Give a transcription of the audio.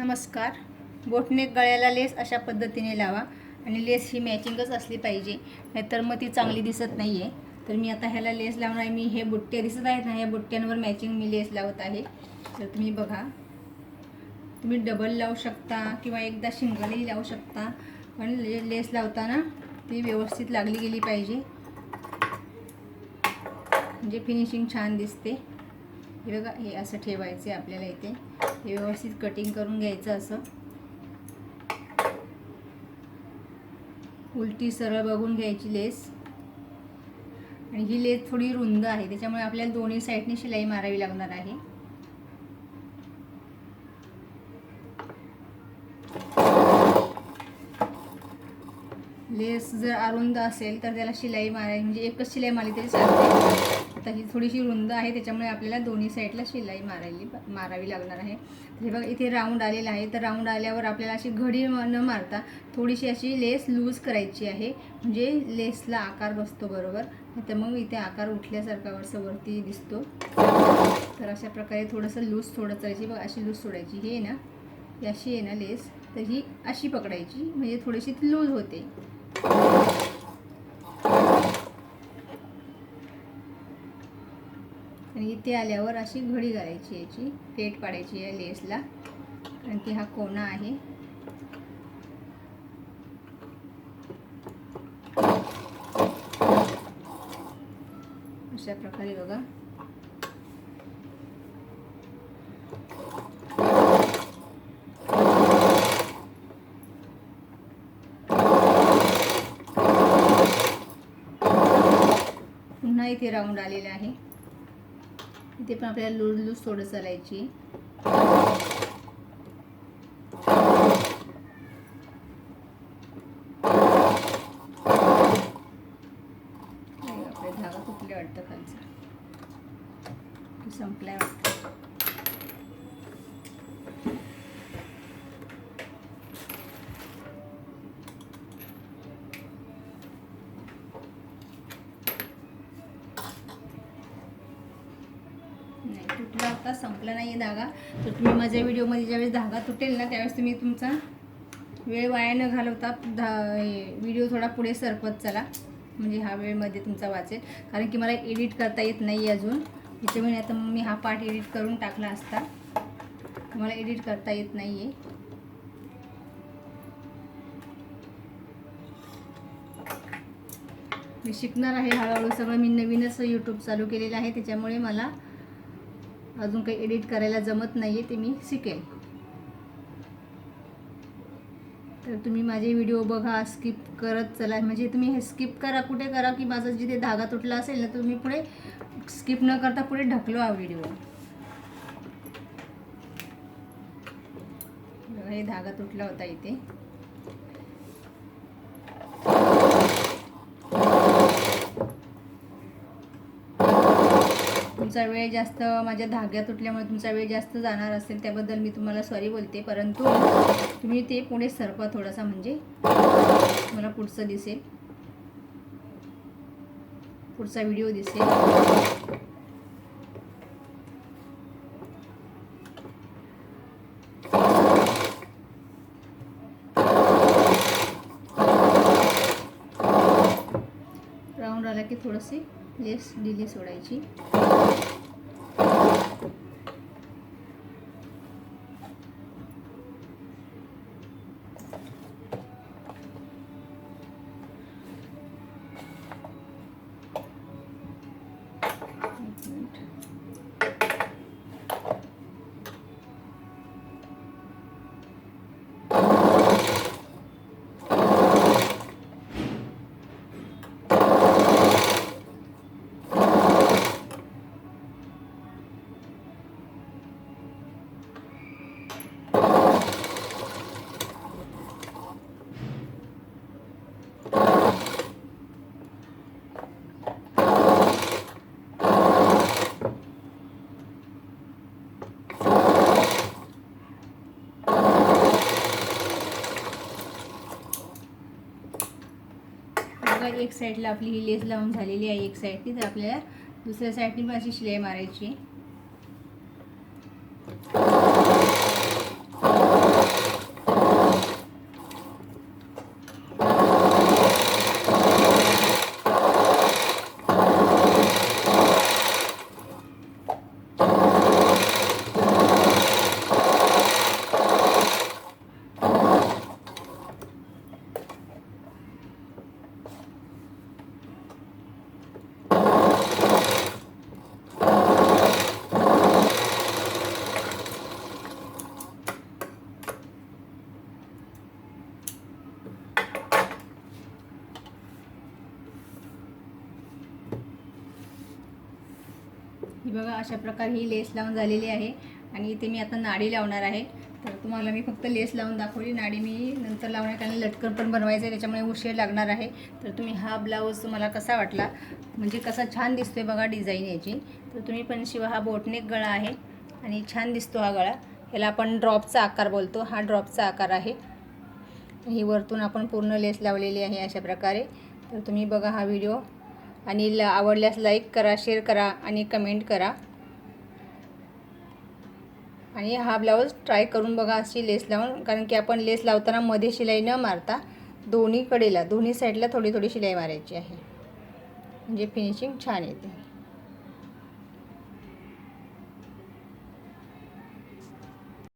नमस्कार. बोटनेक गळ्याला लेस अशा पद्धतीने लावा आणि लेस ही मॅचिंगच असली पाहिजे. नाहीतर मग ती चांगली दिसत नाही आहे तर मी आता ह्याला लेस लावणार आहे. मी हे बुट्टे दिसत आहेत ना या बुट्ट्यांवर मॅचिंग मी लेस लावत आहे. तर तुम्ही बघा. तुम्ही डबल लावू शकता किंवा एकदा शिंगलही लावू शकता. पण ले लेस लावताना ती व्यवस्थित लागली गेली पाहिजे. म्हणजे फिनिशिंग छान दिसते. हे बघा हे असं ठेवायचं आहे आपल्याला इथे. व्यवस्थित कटिंग करून घ्यायचं असं. उलटी सरळ बघून घ्यायची लेस आणि ही लेस थोडी रुंद आहे त्याच्यामुळे आपल्याला दोन्ही साईडने शिलाई मारावी लागणार आहे. लेस जर अरुंद असेल तर त्याला शिलाई मारायची म्हणजे एकच शिलाई मारली तरी चालते. आता ही थोडीशी रुंद आहे त्याच्यामुळे आपल्याला दोन्ही साईडला शिलाई मारायली मारावी लागणार आहे. हे बघा इथे राऊंड आलेला आहे. तर राऊंड आल्यावर आपल्याला अशी घडी न मारता थोडीशी अशी लेस लूज करायची आहे. म्हणजे लेसला आकार बसतो बरोबर. तर मग इथे आकार उठल्यासारखा असं वरती दिसतो. तर अशा प्रकारे थोडंसं लूज थोडं करायची बघा अशी लूज सोडायची. हे आहे ना ही अशी आहे ना लेस. तर ही अशी पकडायची. म्हणजे थोडीशी लूज होते. आणि इथे आल्यावर अशी घडी घालायची याची पेट पाडायची या लेसला. कारण की हा कोणा आहे. अशा प्रकारे बघा. पुन्हा इथे राऊंड आलेला आहे. इथे पण आपल्याला लूज लूज थोडं चालायची. नाही तुटला होता संपला नाही आहे धागा. तर तुम्ही माझ्या व्हिडिओमध्ये ज्यावेळेस धागा तुटेल ना त्यावेळेस तुम्ही तुमचा वेळ वाया न घालवता धा व्हिडिओ थोडा पुढे सरपत चला. म्हणजे हा वेळमध्ये तुमचा वाचेल. कारण की मला एडिट करता येत नाही अजून. त्याच्यामुळे आता मग मी हा पार्ट एडिट करून टाकला असता. मला एडिट करता येत नाही आहे मी शिकणार आहे हळूहळू. सगळं मी नवीनच यूट्यूब चालू केलेलं आहे. त्याच्यामुळे मला अजून काही एडिट करायला जमत नाही आहे ते मी शिकेल. तर तुम्ही माझे व्हिडिओ बघा स्किप करत चला. म्हणजे तुम्ही हे स्किप करा कुठे करा की माझा जिथे धागा तुटला असेल ना तुम्ही पुढे स्किप न करता पुढे ढकलो हा व्हिडिओ हे धागा तुटला होता इथे. तुमचा वेळ जास्त माझ्या धाग्या तुटल्यामुळे तुमचा वेळ जास्त जाणार असेल त्याबद्दल मी तुम्हाला सॉरी बोलते. परंतु तुम्ही ते पुढे सरपा थोडासा म्हणजे मला पुढचं दिसेल. पुढचा व्हिडिओ दिसेल. राऊंड आला की थोडीशी येस डिली सोडायची. एक साईडला आपली ही लेस लावून झालेली आहे एक साईडची तर आपल्याला दुसऱ्या साईडनी पण अशी शिलाई मारायची ही बघा अशा प्रकारे ही लेस लावून झालेली आहे आणि इथे मी आता नाडी लावणार आहे. तर तुम्हाला मी फक्त लेस लावून दाखवली. नाडी मी नंतर लावणार कारण लटकन पण बनवायचं आहे त्याच्यामुळे उशीर लागणार आहे. तर तुम्ही हा ब्लाऊज तुम्हाला कसा वाटला? म्हणजे कसा छान दिसतोय बघा डिझाईन याची. तर तुम्ही पण शिवा हा बोटनेक गळा आहे आणि छान दिसतो हा गळा. याला आपण ड्रॉपचा आकार बोलतो. हा ड्रॉपचा आकार आहे. ही वरतून आपण पूर्ण लेस लावलेली आहे अशा प्रकारे. तर तुम्ही बघा हा व्हिडिओ. आणि ल आवडल्यास लाईक करा शेअर करा आणि कमेंट करा. आणि हा ब्लाऊज ट्राय करून बघा अशी लेस लावून कारण की आपण लेस लावताना मध्ये शिलाई न मारता दोन्ही कडेला दोन्ही साईडला थोडी थोडी शिलाई मारायची आहे. म्हणजे फिनिशिंग छान येते.